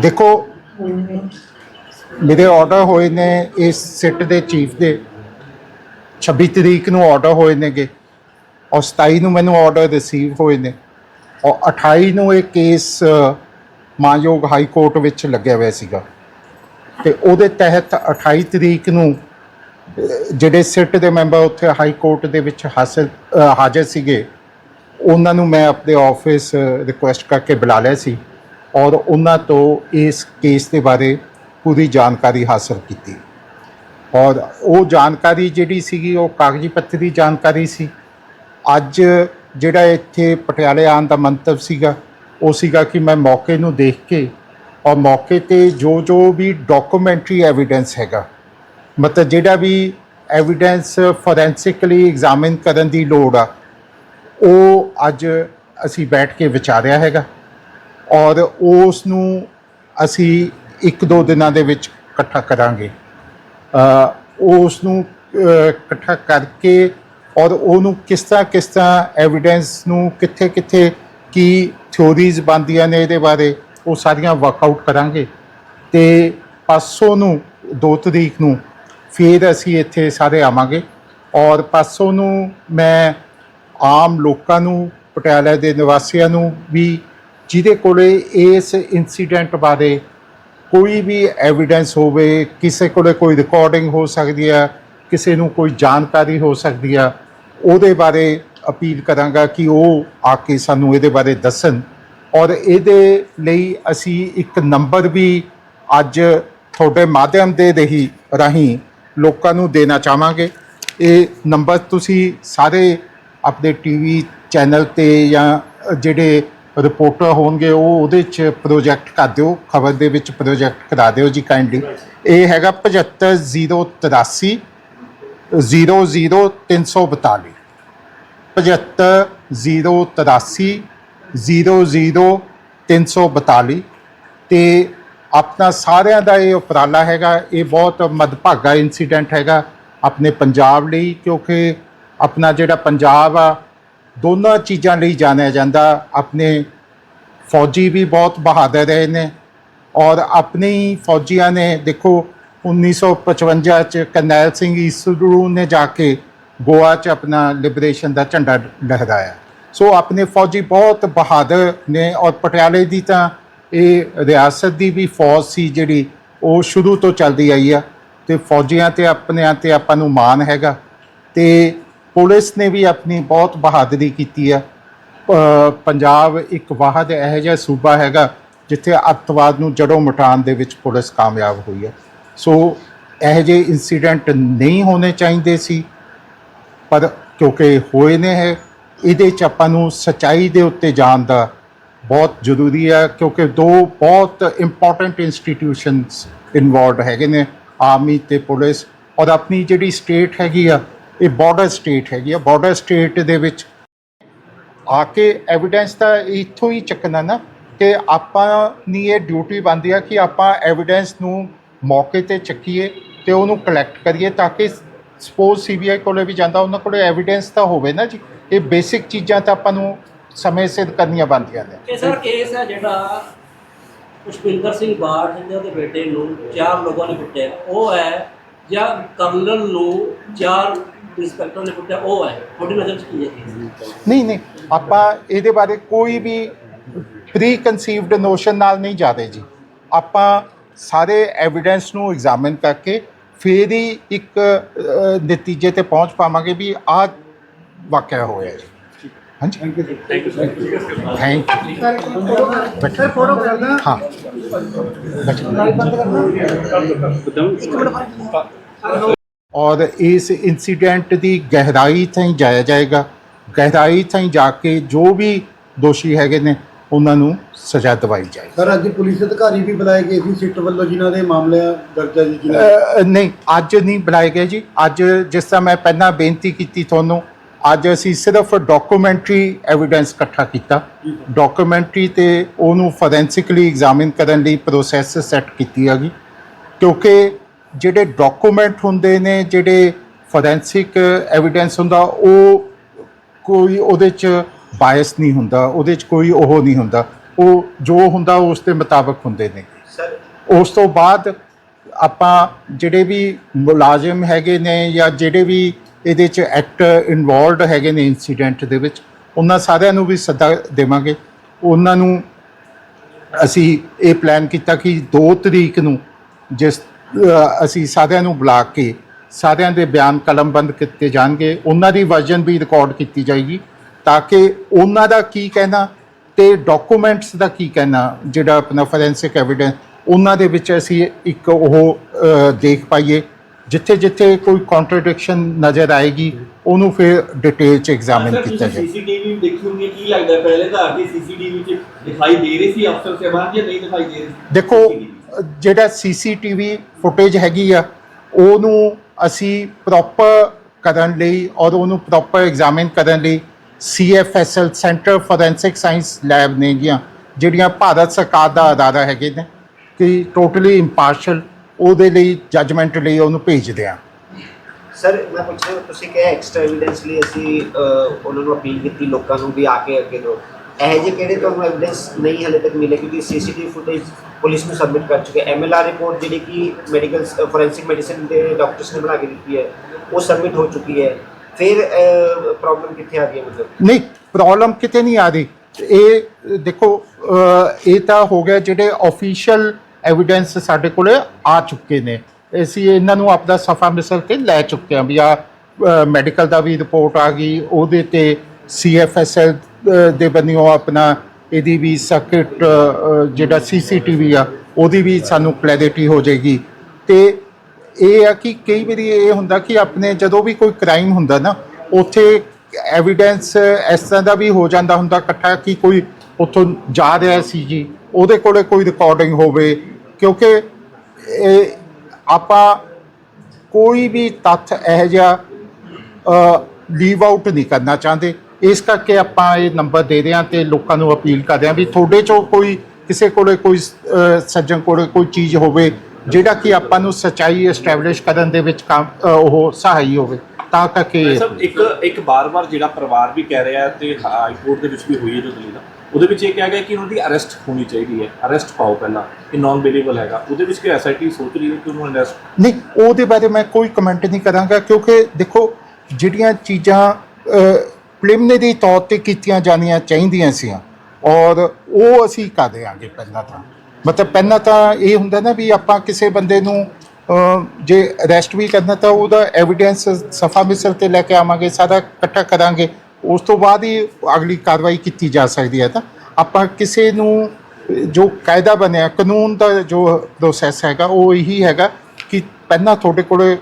ਦੇਖੋ ਮੇਰੇ ਆਰਡਰ ਹੋਏ ਨੇ ਇਸ ਸਿੱਟ ਦੇ ਚੀਫ ਦੇ। 26 ਤਰੀਕ ਨੂੰ ਆਰਡਰ ਹੋਏ ਨੇਗੇ। ਔਰ 27 ਨੂੰ ਮੈਨੂੰ ਆਰਡਰ ਰਿਸੀਵ ਹੋਏ ਨੇ। ਔਰ 28 ਨੂੰ ਇਹ ਕੇਸ ਅ, ਹਾਈ ਕੋਰਟ ਵਿੱਚ ਲੱਗਿਆ ਹੋਇਆ ਸੀਗਾ। ਤੇ ਉਹਦੇ ਤਹਿਤ 28 ਤਰੀਕ ਨੂੰ ਜਿਹੜੇ ਸਿੱਟ ਦੇ ਮੈਂਬਰ ਉੱਥੇ ਹਾਈ ਕੋਰਟ ਦੇ ਵਿੱਚ ਹਾਸਲ ਹਾਜ਼ਰ ਸੀਗੇ ਉਹਨਾਂ ਨੂੰ ਮੈਂ ਆਪਣੇ ਆਫਿਸ ਰਿਕੁਐਸਟ ਕਰਕੇ ਬੁਲਾ ਲਿਆ ਸੀ। ਔਰ ਉਹਨਾਂ ਤੋਂ ਇਸ ਕੇਸ ਦੇ ਬਾਰੇ ਪੂਰੀ ਜਾਣਕਾਰੀ ਹਾਸਲ ਕੀਤੀ। ਔਰ ਉਹ ਜਾਣਕਾਰੀ ਜਿਹੜੀ ਸੀਗੀ, ਉਹ ਕਾਗਜ਼ੀ ਪੱਤਰ ਦੀ ਜਾਣਕਾਰੀ ਸੀ। ਅੱਜ ਜਿਹੜਾ ਇੱਥੇ ਪਟਿਆਲੇ ਆਉਣ ਦਾ ਮੰਤਵ ਸੀਗਾ, ਉਹ ਸੀਗਾ ਕਿ ਮੈਂ ਮੌਕੇ ਨੂੰ ਦੇਖ ਕੇ ਔਰ ਮੌਕੇ ਤੇ ਜੋ ਜੋ ਵੀ ਡਾਕੂਮੈਂਟਰੀ ਐਵੀਡੈਂਸ ਹੈਗਾ, ਮਤਲਬ ਜਿਹੜਾ ਵੀ ਐਵੀਡੈਂਸ ਫੋਰੈਂਸਿਕਲੀ ਐਗਜ਼ਾਮਿਨ ਕਰਨ ਦੀ ਲੋੜ ਆ, ਉਹ ਅੱਜ ਅਸੀਂ ਬੈਠ ਕੇ ਵਿਚਾਰਿਆ ਹੈਗਾ। ਔਰ ਉਸ ਨੂੰ ਅਸੀਂ ਇੱਕ ਦੋ ਦਿਨਾਂ ਦੇ ਵਿੱਚ ਇਕੱਠਾ ਕਰਾਂਗੇ। ਉਸ ਨੂੰ ਇਕੱਠਾ ਕਰਕੇ ਔਰ ਉਹਨੂੰ ਕਿਸ ਤਰ੍ਹਾਂ ਕਿਸ ਤਰ੍ਹਾਂ ਐਵੀਡੈਂਸ ਨੂੰ ਕਿੱਥੇ ਕਿੱਥੇ, ਕੀ ਥਿਉਰੀਜ਼ ਬਣਦੀਆਂ ਨੇ ਇਹਦੇ ਬਾਰੇ ਉਹ ਸਾਰੀਆਂ ਵਰਕਆਊਟ ਕਰਾਂਗੇ। ਤੇ ਪਾਸੋਂ ਨੂੰ 2 ਤਰੀਕ ਨੂੰ ਫਿਰ ਅਸੀਂ ਇੱਥੇ ਸਾਰੇ ਆਵਾਂਗੇ। ਔਰ ਪਾਸੋਂ ਨੂੰ ਮੈਂ ਆਮ ਲੋਕਾਂ ਨੂੰ, ਪਟਿਆਲਾ ਦੇ ਨਿਵਾਸੀਆਂ ਨੂੰ ਵੀ ਜਿਹਦੇ ਕੋਲੇ ਇਸ ਇਨਸੀਡੈਂਟ ਬਾਰੇ ਕੋਈ ਵੀ ਐਵੀਡੈਂਸ ਹੋਵੇ, ਕਿਸੇ ਕੋਲੇ ਕੋਈ ਰਿਕਾਰਡਿੰਗ ਹੋ ਸਕਦੀ ਹੈ, ਕਿਸੇ ਨੂੰ ਕੋਈ ਜਾਣਕਾਰੀ ਹੋ ਸਕਦੀ ਆ ਉਹਦੇ ਬਾਰੇ ਅਪੀਲ ਕਰਾਂਗਾ ਕਿ ਉਹ ਆ ਕੇ ਸਾਨੂੰ ਇਹਦੇ ਬਾਰੇ ਦੱਸਣ। ਔਰ ਇਹਦੇ ਲਈ ਅਸੀਂ ਇੱਕ ਨੰਬਰ ਵੀ ਅੱਜ ਤੁਹਾਡੇ ਮਾਧਿਅਮ ਦੇ ਰਹੀ ਰਾਹੀਂ ਲੋਕਾਂ ਨੂੰ ਦੇਣਾ ਚਾਹਾਂਗੇ। ਇਹ ਨੰਬਰ ਤੁਸੀਂ ਸਾਰੇ ਆਪਣੇ ਟੀਵੀ ਚੈਨਲ ਤੇ ਜਾਂ ਜਿਹੜੇ ਰਿਪੋਰਟਰ ਹੋਣਗੇ, ਉਹ ਉਹਦੇ 'ਚ ਪ੍ਰੋਜੈਕਟ ਕਰ ਦਿਓ, ਖਬਰ ਦੇ ਵਿੱਚ ਪ੍ਰੋਜੈਕਟ ਕਰਾ ਦਿਓ ਜੀ ਕਾਈਂਡਲੀ ਇਹ ਹੈਗਾ 75083 00342 75083 00342 ਤੇ ਆਪਣਾ ਸਾਰਿਆਂ ਦਾ ਇਹ ਉਪਰਾਲਾ ਹੈਗਾ, ਇਹ ਬਹੁਤ ਮਦਭਾਗਾ ਇਨਸੀਡੈਂਟ ਹੈਗਾ ਆਪਣੇ ਪੰਜਾਬ ਲਈ, ਕਿਉਂਕਿ ਆਪਣਾ ਜਿਹੜਾ ਪੰਜਾਬ ਆ ਦੋਨਾਂ ਚੀਜ਼ਾਂ ਲਈ ਜਾਣਿਆ ਜਾਂਦਾ। ਆਪਣੇ ਫੌਜੀ ਵੀ ਬਹੁਤ ਬਹਾਦਰ ਰਹੇ ਨੇ ਔਰ ਆਪਣੇ ਫੌਜੀਆਂ ਨੇ ਦੇਖੋ 1955 ਚ ਕਰਨੈਲ ਸਿੰਘ ਈਸਰੂ ਨੇ ਜਾ ਕੇ ਗੋਆ ਚ ਆਪਣਾ ਲਿਬਰੇਸ਼ਨ ਦਾ ਝੰਡਾ ਲਹਿਰਾਇਆ। ਸੋ ਆਪਣੇ ਫੌਜੀ ਬਹੁਤ ਬਹਾਦਰ ਨੇ ਔਰ ਪਟਿਆਲੇ ਦੀ ਤਾਂ ਇਹ ਰਿਆਸਤ ਦੀ ਵੀ ਫੌਜ ਸੀ ਜਿਹੜੀ ਉਹ ਸ਼ੁਰੂ ਤੋਂ ਚੱਲਦੀ ਆਈ ਆ ਤੇ ਫੌਜੀਆਂ ਤੇ ਆਪਣਿਆਂ ਤੇ ਆਪਾਂ ਨੂੰ ਮਾਣ ਹੈਗਾ ਤੇ ਪੁਲਿਸ ਨੇ ਵੀ ਆਪਣੀ ਬਹੁਤ ਬਹਾਦਰੀ ਕੀਤੀ ਆ ਪੰਜਾਬ ਇੱਕ ਵਾਹਦ ਇਹੋ ਜਿਹਾ ਸੂਬਾ ਹੈਗਾ ਜਿੱਥੇ ਅੱਤਵਾਦ ਨੂੰ ਜੜੋਂ ਮਟਾਉਣ ਦੇ ਵਿੱਚ ਪੁਲਿਸ ਕਾਮਯਾਬ ਹੋਈ ਹੈ। ਸੋ ਇਹੋ ਜਿਹੇ ਇਨਸੀਡੈਂਟ ਨਹੀਂ ਹੋਣੇ ਚਾਹੀਦੇ ਸੀ, ਪਰ ਕਿਉਂਕਿ ਹੋਏ ਨੇ ਹੈ ਇਹਦੇ ਚ ਆਪਾਂ ਨੂੰ ਸਚਾਈ ਦੇ ਉੱਤੇ ਜਾਣ ਦਾ ਬਹੁਤ ਜ਼ਰੂਰੀ ਹੈ, ਕਿਉਂਕਿ ਦੋ ਬਹੁਤ ਇੰਪੋਰਟੈਂਟ ਇੰਸਟੀਟਿਊਸ਼ਨਸ ਇਨਵੋਲਡ ਹੈਗੇ ਨੇ, ਆਰਮੀ ਤੇ ਪੁਲਿਸ, ਔਰ ਆਪਣੀ ਜਿਹੜੀ ਸਟੇਟ ਹੈਗੀ ਆ ਇਹ ਬਾਰਡਰ ਸਟੇਟ ਹੈਗੀ ਆ। ਬਾਰਡਰ ਸਟੇਟ ਦੇ ਵਿੱਚ ਆ ਕੇ ਐਵੀਡੈਂਸ ਤਾਂ ਇੱਥੋਂ ਹੀ ਚੱਕਣਾ ਨਾ ਕਿ ਆਪਾਂ ਦੀ ਇਹ ਡਿਊਟੀ ਬਣਦੀ ਆ ਕਿ ਆਪਾਂ ਐਵੀਡੈਂਸ ਨੂੰ ਮੌਕੇ ਤੇ ਚੱਕੀਏ ਤੇ ਉਹਨੂੰ ਕਲੈਕਟ ਕਰੀਏ ਤਾਂ ਕਿ ਸਪੋਜ਼ ਸੀਬੀਆਈ ਕੋਲੇ ਵੀ ਜਾਂਦਾ, ਉਹਨਾਂ ਕੋਲੇ ਐਵੀਡੈਂਸ ਤਾਂ ਹੋਵੇ ਨਾ ਜੀ। ਇਹ ਬੇਸਿਕ ਚੀਜ਼ਾਂ ਤਾਂ ਆਪਾਂ ਨੂੰ ਸਮੇਂ ਸਿਰ ਕਰਨੀਆਂ ਬਣਦੀਆਂ ਨੇ। ਇਹ ਸਰ ਕੇਸ ਹੈ ਜਿਹੜਾ ਪੁਸ਼ਪਿੰਦਰ ਸਿੰਘ ਬਾਠ ਜਿਹਦੇ ਉਹਦੇ ਬੇਟੇ ਨੂੰ ਚਾਰ ਲੋਕਾਂ ਨੇ ਕੁੱਟਿਆ, ਉਹ ਹੈ ਜਾਂ ਕਰਨਲ ਨੂੰ ਚਾਰ ਇੰਸਪੈਕਟਰ ਨੇ ਕੁੱਟਿਆ ਉਹ ਹੈ ਤੁਹਾਡੀ ਨਜ਼ਰ 'ਚ ਕੀ ਹੈ case? ਨਹੀਂ ਨਹੀਂ। ਆਪਾਂ ਇਹਦੇ ਬਾਰੇ ਕੋਈ ਵੀ ਪ੍ਰੀ ਕਨਸੀਵਡ ਨੋਸ਼ਨ ਨਾਲ ਨਹੀਂ ਜਾਦੇ ਜੀ। ਆਪਾਂ ਸਾਰੇ ਐਵੀਡੈਂਸ ਨੂੰ ਐਗਜ਼ਾਮਿਨ ਕਰਕੇ ਫਿਰ ਹੀ ਇੱਕ ਨਤੀਜੇ ਤੇ ਪਹੁੰਚ ਪਾਵਾਂਗੇ ਵੀ ਆਹ ਵਾਕਿਆ ਹੋਇਆ ਜੀ। ਹਾਂਜੀ? Thank you thank you sir photo ਕਰਦਾ ਹਾਂ। ਔਰ ਇਸ ਇਨਸੀਡੈਂਟ ਦੀ ਗਹਿਰਾਈ ਤਾਈਂ ਜਾਇਆ ਜਾਏਗਾ। ਗਹਿਰਾਈ ਤਾਈਂ ਜਾ ਕੇ ਜੋ ਵੀ ਦੋਸ਼ੀ ਹੈਗੇ ਨੇ ਉਹਨਾਂ ਨੂੰ ਸਜ਼ਾ ਦਿਵਾਈ ਜਾਏਗੀ। ਸਰ ਅੱਜ ਪੁਲਿਸ ਅਧਿਕਾਰੀ ਵੀ ਬੁਲਾਏ ਗਏ ਸੀ ਸਿੱਟ ਵੱਲੋਂ ਜਿਨ੍ਹਾਂ ਦੇ ਮਾਮਲੇ ਦਰਜ ਹੈ ਜੀ ਜਿਨ੍ਹਾਂ ਅ, ਨਹੀਂ ਅੱਜ ਨਹੀਂ ਬੁਲਾਏ ਗਏ ਜੀ। ਅੱਜ ਜਿਸ ਤਰ੍ਹਾਂ ਮੈਂ ਪਹਿਲਾਂ ਬੇਨਤੀ ਕੀਤੀ ਤੁਹਾਨੂੰ ਅੱਜ ਅਸੀਂ ਸਿਰਫ ਡਾਕੂਮੈਂਟਰੀ ਐਵੀਡੈਂਸ ਇਕੱਠਾ ਕੀਤਾ। ਡਾਕੂਮੈਂਟਰੀ ਤੇ ਉਹਨੂੰ ਫੋਰੈਂਸਿਕਲੀ ਐਗਜ਼ਾਮਿਨ ਕਰਨ ਲਈ ਪ੍ਰੋਸੈਸ ਸੈੱਟ ਕੀਤੀ ਹੈਗੀ। ਕਿਉਂਕਿ ਜਿਹੜੇ ਡਾਕੂਮੈਂਟ ਹੁੰਦੇ ਨੇ ਜਿਹੜੇ ਫੋਰੈਂਸਿਕ ਐਵੀਡੈਂਸ ਹੁੰਦਾ ਉਹ ਕੋਈ ਉਹਦੇ ਚ ਬਾਇਸ ਨਹੀਂ ਹੁੰਦਾ ਉਹਦੇ ਚ ਕੋਈ ਉਹ ਨਹੀਂ ਹੁੰਦਾ। ਉਹ ਜੋ ਹੁੰਦਾ ਉਸ ਦੇ ਮੁਤਾਬਕ ਹੁੰਦੇ ਨੇ। ਸਰ ਉਸ ਤੋਂ ਬਾਅਦ ਆਪਾਂ ਜਿਹੜੇ ਵੀ ਮੁਲਾਜ਼ਮ ਹੈਗੇ ਨੇ ਜਾਂ ਜਿਹੜੇ ਵੀ ਇਹਦੇ ਚ ਐਕਟਰ ਇਨਵੋਲਡ ਹੈਗੇ ਨੇ ਇਨਸੀਡੈਂਟ ਦੇ ਵਿੱਚ ਉਹਨਾਂ ਸਾਰਿਆਂ ਨੂੰ ਵੀ ਸੱਦਾ ਦੇਵਾਂਗੇ। ਉਹਨਾਂ ਨੂੰ ਅਸੀਂ ਇਹ ਪਲਾਨ ਕੀਤਾ ਕਿ 2 ਤਰੀਕ ਨੂੰ ਜਿਸ ਅਸੀਂ ਸਾਰਿਆਂ ਨੂੰ ਬੁਲਾ ਕੇ ਸਾਰਿਆਂ ਦੇ ਬਿਆਨ ਕਲਮਬੰਦ ਕੀਤੇ ਜਾਣਗੇ ਉਹਨਾਂ ਦੀ ਵਰਜਨ ਵੀ ਰਿਕਾਰਡ ਕੀਤੀ ਜਾਏਗੀ ਤਾਂ ਕਿ ਉਹਨਾਂ ਦਾ ਕੀ ਕਹਿਣਾ ਤੇ ਡਾਕੂਮੈਂਟਸ ਦਾ ਕੀ ਕਹਿਣਾ ਜਿਹੜਾ ਆਪਣਾ ਫੋਰੈਂਸਿਕ ਐਵੀਡੈਂਸ ਉਹਨਾਂ ਦੇ ਵਿੱਚ ਅਸੀਂ ਇੱਕ ਉਹ ਦੇਖ ਪਾਈਏ ਜਿੱਥੇ ਜਿੱਥੇ ਕੋਈ ਕੰਟਰਡਿਕਸ਼ਨ ਨਜ਼ਰ ਆਏਗੀ ਉਹਨੂੰ ਫਿਰ ਡਿਟੇਲ ਚ ਐਗਜ਼ਾਮਿਨ ਕੀਤਾ ਜਾਏ ਸੀਸੀਟੀਵੀ ਦੇਖੀ ਹੋਣੀ ਹੈ, ਕੀ ਲੱਗਦਾ ਹੈ? ਪਹਿਲੇ ਤਾਂ ਆਰਟੀ ਸੀਸੀਟੀਵੀ ਚ ਦਿਖਾਈ ਦੇ ਰਹੀ ਸੀ ਅਫਸਰ ਸਾਹਿਬਾਨ ਜਾਂ ਨਹੀਂ ਦਿਖਾਈ ਦੇ ਰਹੀ ਸੀ ਦੇਖੋ CCTV? ਜਿਹੜਾ ਸੀਸੀਟੀਵੀ ਫੁਟੇਜ ਹੈਗੀ ਆ, ਉਹਨੂੰ ਅਸੀਂ ਪ੍ਰੋਪਰ ਕਰਨ ਲਈ ਔਰ ਉਹਨੂੰ ਪ੍ਰੋਪਰ ਐਗਜ਼ਾਮਿਨ ਕਰਨ ਲਈ CFSL centre forensic science lab ਨੇ ਗੀਆਂ, ਜਿਹੜੀਆਂ ਭਾਰਤ ਸਰਕਾਰ ਦਾ ਅਦਾਰਾ ਹੈਗੇ ਨੇ, ਕਿ ਟੋਟਲੀ ਇੰਪਾਰਸ਼ਲ ਉਹਦੇ ਲਈ ਜੱਜਮੈਂਟ ਲਈ ਉਹਨੂੰ ਭੇਜਦੇ ਆ। ਸਰ ਮੈਂ ਪੁੱਛਿਆ ਤੁਸੀਂ ਕਿਹਾ ਐਕਸਟਰਾ ਐਵੀਡੈਂਸ ਲਈ ਅਸੀਂ ਉਹਨਾਂ ਨੂੰ ਅਪੀਲ ਕੀਤੀ, ਲੋਕਾਂ ਨੂੰ ਵੀ ਆ ਕੇ ਅੱਗੇ ਦੋ ਇਹ ਜਿਹੇ ਕਿਹੜੇ ਤੁਹਾਨੂੰ ਐਵੀਡੈਂਸ ਨਹੀਂ ਹਲੇ ਤੱਕ ਮਿਲੇ, ਕਿਉਂਕਿ ਸੀਸੀਟੀਵੀ ਫੁਟੇਜ ਪੁਲਿਸ ਨੂੰ ਸਬਮਿਟ ਕਰ ਚੁੱਕੇ ਐਮਐਲਆਰ ਰਿਪੋਰਟ ਜਿਹੜੀ ਕਿ ਮੈਡੀਕਲ ਫੋਰੈਂਸਿਕ ਮੈਡੀਸਿਨ ਦੇ ਡਾਕਟਰਸ ਨੇ ਬਣਾ ਕੇ ਦਿੱਤੀ ਹੈ, ਉਹ ਸਬਮਿਟ ਹੋ ਚੁੱਕੀ ਹੈ। ਫਿਰ ਪ੍ਰੋਬਲਮ ਕਿੱਥੇ ਆ ਰਹੀ ਮਤਲਬ? ਨਹੀਂ ਪ੍ਰੋਬਲਮ ਕਿਤੇ ਨਹੀਂ ਆ ਰਹੀ। ਇਹ, ਦੇਖੋ ਇਹ ਤਾਂ ਹੋ ਗਿਆ ਜਿਹੜੇ ਆਫੀਸ਼ੀਅਲ ਐਵੀਡੈਂਸ ਸਾਡੇ ਕੋਲੇ ਆ ਚੁੱਕੇ ਨੇ। ਅਸੀਂ ਇਹਨਾਂ ਨੂੰ ਆਪਦਾ ਸਫਾ ਮਿਸਲ ਤੇ ਲੈ ਚੁੱਕੇ ਹਾਂ ਵੀ ਆ ਮੈਡੀਕਲ ਦਾ ਵੀ ਰਿਪੋਰਟ ਆ ਗਈ। ਉਹਦੇ ਤੇ ਸੀਐਫਐਸਐਲ ਦੇ ਬੰਨਿਓ ਆਪਣਾ ਇਹਦੀ ਵੀ ਸਰਕਟ ਜਿਹੜਾ ਸੀਸੀਟੀਵੀ ਆ, ਉਹਦੀ ਵੀ ਸਾਨੂੰ ਕਲੈਰਿਟੀ ਹੋ ਜਾਏਗੀ। ਤੇ ਇਹ ਆ ਕਿ ਕਈ ਵਾਰੀ ਇਹ ਹੁੰਦਾ ਕਿ ਆਪਣੇ ਜਦੋਂ ਵੀ ਕੋਈ ਕ੍ਰਾਈਮ ਹੁੰਦਾ ਨਾ, ਉੱਥੇ ਐਵੀਡੈਂਸ ਇਸ ਤਰ੍ਹਾਂ ਦਾ ਵੀ ਹੋ ਜਾਂਦਾ ਹੁੰਦਾ ਇਕੱਠਾ ਕਿ ਕੋਈ ਉੱਥੋਂ ਜਾ ਰਿਹਾ ਸੀ ਜੀ, ਉਹਦੇ ਕੋਲੇ ਕੋਈ ਰਿਕਾਰਡਿੰਗ ਹੋਵੇ, ਕਿਉਂਕਿ ਇਹ ਆਪਾਂ ਕੋਈ ਵੀ ਤੱਥ ਇਹੋ ਜਿਹਾ ਲੀਵ ਆਊਟ ਨਹੀਂ ਕਰਨਾ ਚਾਹੁੰਦੇ। ਇਸ ਕਰਕੇ ਆਪਾਂ ਇਹ ਨੰਬਰ ਦੇ ਰਹੇ ਹਾਂ ਤੇ ਲੋਕਾਂ ਨੂੰ ਅਪੀਲ ਕਰ ਰਹੇ ਹਾਂ ਵੀ ਤੁਹਾਡੇ ਚੋਂ ਕੋਈ ਕਿਸੇ ਕੋਲੇ ਕੋਈ ਅਹ, ਸੱਜਣ ਕੋਲੇ ਕੋਈ ਚੀਜ਼ ਹੋਵੇ ਜਿਹੜਾ ਕਿ ਆਪਾਂ ਨੂੰ ਸਚਾਈ ਐਸਟੈਬਲਿਸ਼ ਕਰਨ ਦੇ ਵਿੱਚ ਕੰਮ ਅਹ, ਉਹ ਸਹਾਈ ਹੋਵੇ ਤਾਂ ਕਰਕੇ ਸਭ ਇੱਕ ਇੱਕ ਬਾਰ-ਬਾਰ ਜਿਹੜਾ ਪਰਿਵਾਰ ਵੀ ਕਹਿ ਰਿਹਾ ਤੇ ਹਾਈ ਕੋਰਟ ਦੇ ਵਿੱਚ ਵੀ ਹੋਈ ਹੈ ਜੋ ਦਲੀਲ ਉਹਦੇ ਵਿੱਚ ਇਹ ਕਿਹਾ ਗਿਆ ਕਿ ਉਹਨਾਂ ਦੀ ਅਰੈਸਟ ਹੋਣੀ ਚਾਹੀਦੀ ਹੈ ਅਰੈਸਟ ਪਾਓ ਪਹਿਲਾਂ ਇਹ ਨਾਨ ਬੇਲੇਬਲ ਹੈਗਾ ਉਹਦੇ ਵਿੱਚ ਕਿ ਐਸਆਈਟੀ ਸੋਚ ਰਹੀ ਹੈ ਕਿ ਉਹਨੂੰ ਅਰੈਸਟ ਨਹੀਂ ਉਹਦੇ ਬਾਰੇ ਮੈਂ ਕੋਈ ਕਮੈਂਟ ਨਹੀਂ ਕਰਾਂਗਾ ਕਿਉਂਕਿ ਦੇਖੋ ਜਿਹੜੀਆਂ ਚੀਜ਼ਾਂ ਪ੍ਰੀਲਿਮਿਨਰੀ ਤੌਰ ਤੇ ਕੀਤੀਆਂ ਜਾਣੀਆਂ ਚਾਹੀਦੀਆਂ ਸੀ ਔਰ ਉਹ ਅਸੀਂ ਕਰ ਦਿਆਂਗੇ ਪਹਿਲਾਂ ਤਾਂ। ਮਤਲਬ ਪਹਿਲਾਂ ਤਾਂ ਇਹ ਹੁੰਦਾ ਨਾ ਵੀ ਆਪਾਂ ਕਿਸੇ ਬੰਦੇ ਨੂੰ ਜੇ ਅਰੈਸਟ ਵੀ ਕਰਨਾ ਤਾਂ ਉਹਦਾ ਐਵੀਡੈਂਸ ਸਫਾ ਮਿਸਰ ਤੇ ਲੈ ਕੇ ਆਵਾਂਗੇ, ਸਾਰਾ ਇਕੱਠਾ ਕਰਾਂਗੇ। ਉਸ ਤੋਂ ਬਾਅਦ ਹੀ ਅਗਲੀ ਕਾਰਵਾਈ ਕੀਤੀ ਜਾ ਸਕਦੀ ਹੈ ਤਾਂ। ਆਪਾਂ ਕਿਸੇ ਨੂੰ, ਜੋ ਕਾਇਦਾ ਬਣਿਆ, ਕਾਨੂੰਨ ਦਾ ਜੋ ਪ੍ਰੋਸੈਸ ਹੈਗਾ, ਉਹ ਇਹੀ ਹੈਗਾ ਕਿ ਪਹਿਲਾਂ ਤੁਹਾਡੇ ਕੋਲ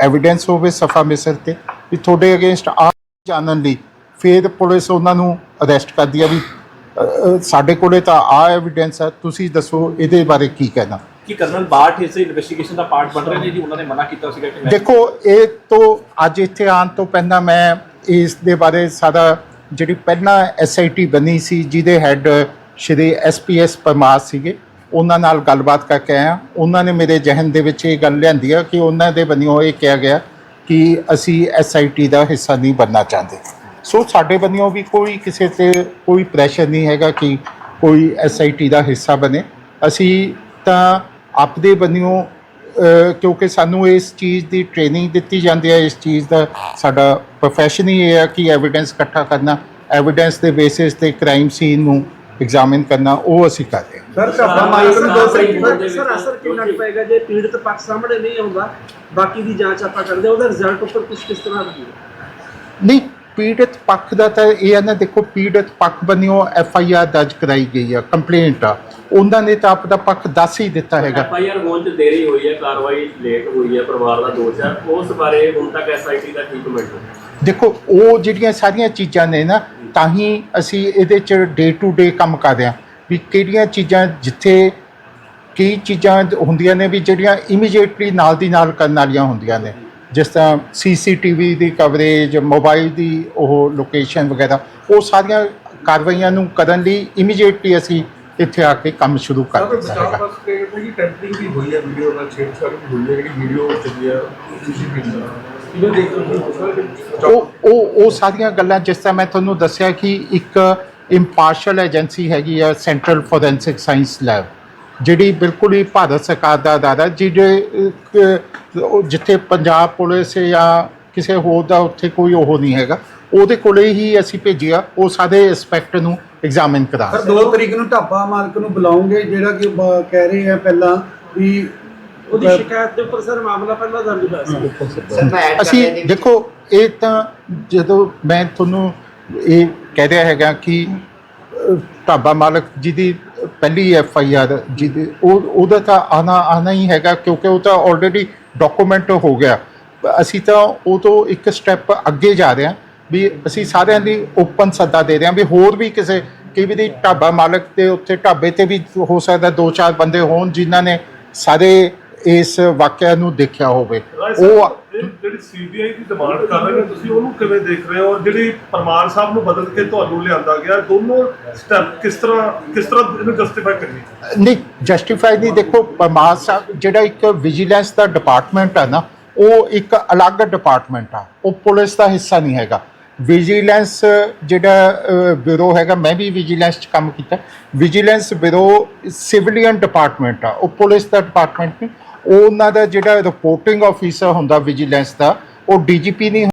ਐਵੀਡੈਂਸ ਹੋਵੇ ਸਫਾ ਮਿਸਰ ਤੇ, ਵੀ ਤੁਹਾਡੇ ਅਗੇਂਸਟ ਆ ਜਾਣਨ ਲਈ। ਫਿਰ ਪੁਲਿਸ ਉਹਨਾਂ ਨੂੰ ਅਰੈਸਟ ਕਰਦੀ ਆ ਵੀ ਅ, ਅ, ਸਾਡੇ ਕੋਲੇ ਤਾਂ ਆ ਐਵੀਡੈਂਸ ਹੈ ਤੁਸੀਂ ਦੱਸੋ ਇਹਦੇ ਬਾਰੇ ਕੀ ਕਹਿਣਾ। ਕਿ ਕਰਨਲ ਬਾਠ ਇਸ ਇਨਵੈਸਟੀਗੇਸ਼ਨ ਦਾ ਪਾਰਟ ਬਣ ਰਹੇ ਨੇ ਜੀ? ਉਹਨਾਂ ਨੇ ਮਨਾ ਕੀਤਾ ਸੀਗਾ ਕਿ ਮੈਂ ਦੇਖੋ ਇਹ ਤੋਂ ਅੱਜ ਇੱਥੇ ਆਉਣ ਤੋਂ ਪਹਿਲਾਂ ਮੈਂ ਇਸ ਦੇ ਬਾਰੇ ਸਾਰਾ ਜਿਹੜੀ ਪਹਿਲਾਂ ਐਸਆਈਟੀ ਬਣੀ ਸੀ ਜਿਹਦੇ ਹੈੱਡ ਸ਼੍ਰੀ ਐਸਪੀਐਸ ਪਰਮਾਰ ਸੀਗੇ ਉਹਨਾਂ ਨਾਲ ਗੱਲਬਾਤ ਕਰਕੇ ਆਇਆ ਉਹਨਾਂ ਨੇ ਮੇਰੇ ਜ਼ਿਹਨ ਦੇ ਵਿੱਚ ਇਹ ਗੱਲ ਲਿਆਂਦੀ ਆ ਕਿ ਉਹਨਾਂ ਦੇ ਬੰਨਿਓ ਇਹ ਕਿਹਾ ਗਿਆ ਕਿ ਅਸੀਂ ਐਸਆਈਟੀ ਦਾ ਹਿੱਸਾ ਨਹੀਂ ਬਣਨਾ ਚਾਹੁੰਦੇ। ਸੋ ਸਾਡੇ ਬੰਨਿਓ ਵੀ ਕੋਈ ਕਿਸੇ ਤੇ ਕੋਈ ਪ੍ਰੈਸ਼ਰ ਨਹੀਂ ਹੈਗਾ ਕਿ ਕੋਈ ਐਸਆਈਟੀ ਦਾ ਹਿੱਸਾ ਬਣੇ। ਅਸੀਂ ਤਾਂ ਆਪਦੇ ਬੰਨਿਓ ਅ, ਕਿਉਂਕਿ ਸਾਨੂੰ ਇਸ ਚੀਜ਼ ਦੀ ਟ੍ਰੇਨਿੰਗ ਦਿੱਤੀ ਜਾਂਦੀ ਹੈ ਇਸ ਚੀਜ਼ ਦਾ ਸਾਡਾ ਪ੍ਰੋਫੈਸ਼ਨ ਹੀ ਇਹ ਹੈ ਕਿ ਐਵੀਡੈਂਸ ਇਕੱਠਾ ਕਰਨਾ ਐਵੀਡੈਂਸ ਦੇ ਬੇਸਿਸ ਤੇ ਕ੍ਰਾਈਮ ਸੀਨ ਨੂੰ ਐਗਜ਼ਾਮਿਨ ਕਰਨਾ ਉਹ ਅਸੀਂ ਕਰ ਰਹੇ ਹਾਂ। ਸਰ ਮਾਈਕ ਨੂੰ ਦੋ ਸਰ ਸਰ ਅਸਰ ਕਿੰਨਾ ਕੁ ਪਏਗਾ ਜੇ ਪੀੜਤ ਪੱਖ ਸਾਹਮਣੇ ਨਹੀਂ ਆਉਂਦਾ ਬਾਕੀ ਦੀ ਜਾਂਚ ਆਪਾਂ ਕਰਦੇ ਹਾਂ, ਉਹਦਾ ਰਿਜ਼ਲਟ ਉੱਪਰ ਕਿਸ ਕਿਸ ਤਰ੍ਹਾਂ ਰਹੂਗਾ ਨਹੀਂ ਪੀੜਤ ਪੱਖ ਦਾ ਤਾਂ ਇਹ ਹੈ ਨਾ ਦੇਖੋ ਪੀੜਤ ਪੱਖ ਬੰਨਿਓ ਐਫ ਆਈ ਆਰ ਦਰਜ ਕਰਾਈ ਗਈ ਆ ਕੰਪਲੇਂਟ ਆ। ਉਹਨਾਂ ਨੇ ਤਾਂ ਆਪਦਾ ਪੱਖ ਦੱਸ ਹੀ ਦਿੱਤਾ ਹੈਗਾ। ਐਫ ਆਈ ਆਰ ਹੋਣ ਚ ਦੇਰੀ ਹੋਈ ਹੈ ਕਾਰਵਾਈ ਲੇਟ ਹੋਈ ਹੈ ਪਰਿਵਾਰ ਦਾ ਦੋਸ਼ ਹੈ ਉਸ ਬਾਰੇ ਹੁਣ ਤੱਕ ਐਸਆਈਟੀ ਦਾ ਕੀ ਕਮੈਂਟ ਹੈ ਦੇਖੋ ਉਹ ਜਿਹੜੀਆਂ ਸਾਰੀਆਂ ਚੀਜ਼ਾਂ ਨੇ ਨਾ ਤਾਂ ਹੀ ਅਸੀਂ ਇਹਦੇ ਚ ਡੇ ਟੂ ਡੇ ਕੰਮ ਕਰਦੇ ਹਾਂ। ਵੀ ਕਿਹੜੀਆਂ ਚੀਜ਼ਾਂ ਜਿੱਥੇ ਕਈ ਚੀਜ਼ਾਂ ਹੁੰਦੀਆਂ ਨੇ ਵੀ ਜਿਹੜੀਆਂ ਇਮੀਡੀਏਟਲੀ ਨਾਲ ਦੀ ਨਾਲ ਕਰਨ ਵਾਲੀਆਂ ਹੁੰਦੀਆਂ ਨੇ। ਜਿਸ ਤਰ੍ਹਾਂ ਸੀਸੀਟੀਵੀ ਦੀ ਕਵਰੇਜ ਮੋਬਾਈਲ ਦੀ ਉਹ ਲੋਕੇਸ਼ਨ ਵਗੈਰਾ ਉਹ ਸਾਰੀਆਂ ਕਾਰਵਾਈਆਂ ਨੂੰ ਕਰਨ ਲਈ ਇਮੀਡੀਏਟਲੀ ਅਸੀਂ ਇੱਥੇ ਆ ਕੇ ਕੰਮ ਸ਼ੁਰੂ ਕਰ ਦਿੱਤਾ ਹੈਗਾ। ਕੋਈ ਟੈਂਪਰਿੰਗ ਵੀ ਹੋਈ ਹੈ ਵੀਡੀਓ ਨਾਲ ਛੇੜਛਾੜ ਵੀ ਹੋਈ ਹੈ ਜਿਹੜੀ ਵੀਡੀਓ ਚੱਲੀ ਹੈ ਸੀਸੀਟੀਵੀ ਹੋ? ਸਰ ਉਹ ਉਹ ਉਹ ਸਾਰੀਆਂ ਗੱਲਾਂ ਜਿਸ ਤਰ੍ਹਾਂ ਮੈਂ ਤੁਹਾਨੂੰ ਦੱਸਿਆ ਕਿ ਇੱਕ ਇੰਪਾਰਸ਼ਲ ਏਜੰਸੀ ਹੈਗੀ ਆ ਸੈਂਟਰਲ ਫੋਰੈਂਸਿਕ ਸਾਇੰਸ ਲੈਬ ਜਿਹੜੀ ਬਿਲਕੁਲ ਹੀ ਭਾਰਤ ਸਰਕਾਰ ਦਾ ਅਦਾਰਾ ਜਿਹੜੇ ਅਹ, ਜਿੱਥੇ ਪੰਜਾਬ ਪੁਲਿਸ ਜਾਂ ਕਿਸੇ ਹੋਰ ਦਾ ਉੱਥੇ ਕੋਈ ਉਹ ਨਹੀਂ ਹੈਗਾ ਉਹਦੇ ਕੋਲੇ ਹੀ ਅਸੀਂ ਭੇਜਿਆ ਉਹ ਸਾਰੇ ਐਸਪੈਕਟ ਨੂੰ ਐਗਜ਼ਾਮਿਨ ਕਰਾ ਸਰ 2 ਤਰੀਕ ਨੂੰ ਢਾਬਾ ਮਾਲਕ ਨੂੰ ਬੁਲਾਉਂਗੇ ਜਿਹੜਾ ਕਿ ਬ- ਕਹਿ ਰਹੇ ਆ ਪਹਿਲਾਂ ਵੀ ਉਹਦੀ ਸ਼ਿਕਾਇਤ ਦੇ ਉੱਪਰ ਸਰ ਮਾਮਲਾ ਪਹਿਲਾਂ ਦਰਜ ਹੋਇਆ ਸੀ। ਸਰ ਮੈਂ ਐਡ ਕਰ ਅਸੀਂ ਦੇਖੋ ਇਹ ਤਾਂ ਜਦੋਂ ਮੈਂ ਤੁਹਾਨੂੰ ਇਹ ਕਹਿ ਰਿਹਾ ਹੈਗਾ ਕਿ ਅਹ, ਢਾਬਾ ਮਾਲਕ ਜਿਹਦੀ ਪਹਿਲੀ ਐਫ ਆਈ ਆਰ ਜਿਹਦੇ ਉਹ ਉਹਦਾ ਤਾਂ ਆਣਾ ਆਣਾ ਹੀ ਹੈਗਾ ਕਿਉਂਕਿ ਉਹ ਤਾਂ ਆਲਰੇਡੀ ਡਾਕੂਮੈਂਟ ਹੋ ਗਿਆ। ਅਸੀਂ ਤਾਂ ਉਹ ਤੋਂ ਇੱਕ ਸਟੈਪ ਅੱਗੇ ਜਾ ਰਹੇ ਹਾਂ ਵੀ ਅਸੀਂ ਸਾਰਿਆਂ ਦੀ ਓਪਨ ਸੱਦਾ ਦੇ ਰਹੇ ਹਾਂ ਵੀ ਹੋਰ ਵੀ ਕਿਸੇ ਕਈ ਵਾਰੀ ਢਾਬਾ ਮਾਲਕ ਤੇ ਉੱਥੇ ਢਾਬੇ ਤੇ ਵੀ ਹੋ ਸਕਦਾ ਦੋ ਚਾਰ ਬੰਦੇ ਹੋਣ ਜਿਨ੍ਹਾਂ ਨੇ ਸਾਰੇ ਇਸ ਵਾਕਿਆ ਨੂੰ ਦੇਖਿਆ ਹੋਵੇ। ਉਹ ਜਿਹੜੀ ਸੀਬੀਆਈ ਦੀ ਡਿਮਾਂਡ ਕਰ ਰਹੇ ਨੇ ਤੁਸੀਂ, ਉਹਨੂੰ ਕਿਵੇਂ ਦੇਖ ਰਹੇ ਹੋ? ਔਰ ਜਿਹੜੀ ਪਰਮਾਰ ਸਾਹਿਬ ਨੂੰ ਬਦਲ ਕੇ ਤੁਹਾਨੂੰ ਲਿਆਂਦਾ ਗਿਆ, ਦੋਨੋਂ ਸਟੈਪ ਕਿਸ ਤਰ੍ਹਾਂ ਕਿਸ ਤਰ੍ਹਾਂ ਇਹਨੂੰ ਜਸਟੀਫਾਈ ਕਰਨੀ? ਨਹੀਂ ਜਸਟੀਫਾਈ ਨਹੀਂ, ਦੇਖੋ ਪਰਮਾਰ ਸਾਹਿਬ ਜਿਹੜਾ ਇੱਕ ਵਿਜੀਲੈਂਸ ਦਾ ਡਿਪਾਰਟਮੈਂਟ ਹੈ ਨਾ, ਉਹ ਇੱਕ ਅਲੱਗ ਡਿਪਾਰਟਮੈਂਟ ਆ। ਉਹ ਪੁਲਿਸ ਦਾ ਹਿੱਸਾ ਨਹੀਂ ਹੈਗਾ। ਵਿਜੀਲੈਂਸ ਜਿਹੜਾ ਬਿਊਰੋ ਹੈਗਾ, ਮੈਂ ਵੀ ਵਿਜੀਲੈਂਸ 'ਚ ਕੰਮ ਕੀਤਾ। ਵਿਜੀਲੈਂਸ ਬਿਊਰੋ ਸਿਵਲੀਅਨ ਡਿਪਾਰਟਮੈਂਟ ਆ। ਉਹ ਪੁਲਿਸ ਦਾ ਡਿਪਾਰਟਮੈਂਟ ਨਹੀਂ ਉਹਨਾਂ ਦਾ ਜਿਹੜਾ ਰਿਪੋਰਟਿੰਗ ਆਫੀਸਰ ਹੁੰਦਾ ਵਿਜੀਲੈਂਸ ਦਾ ਉਹ ਡੀਜੀਪੀ ਨਹੀਂ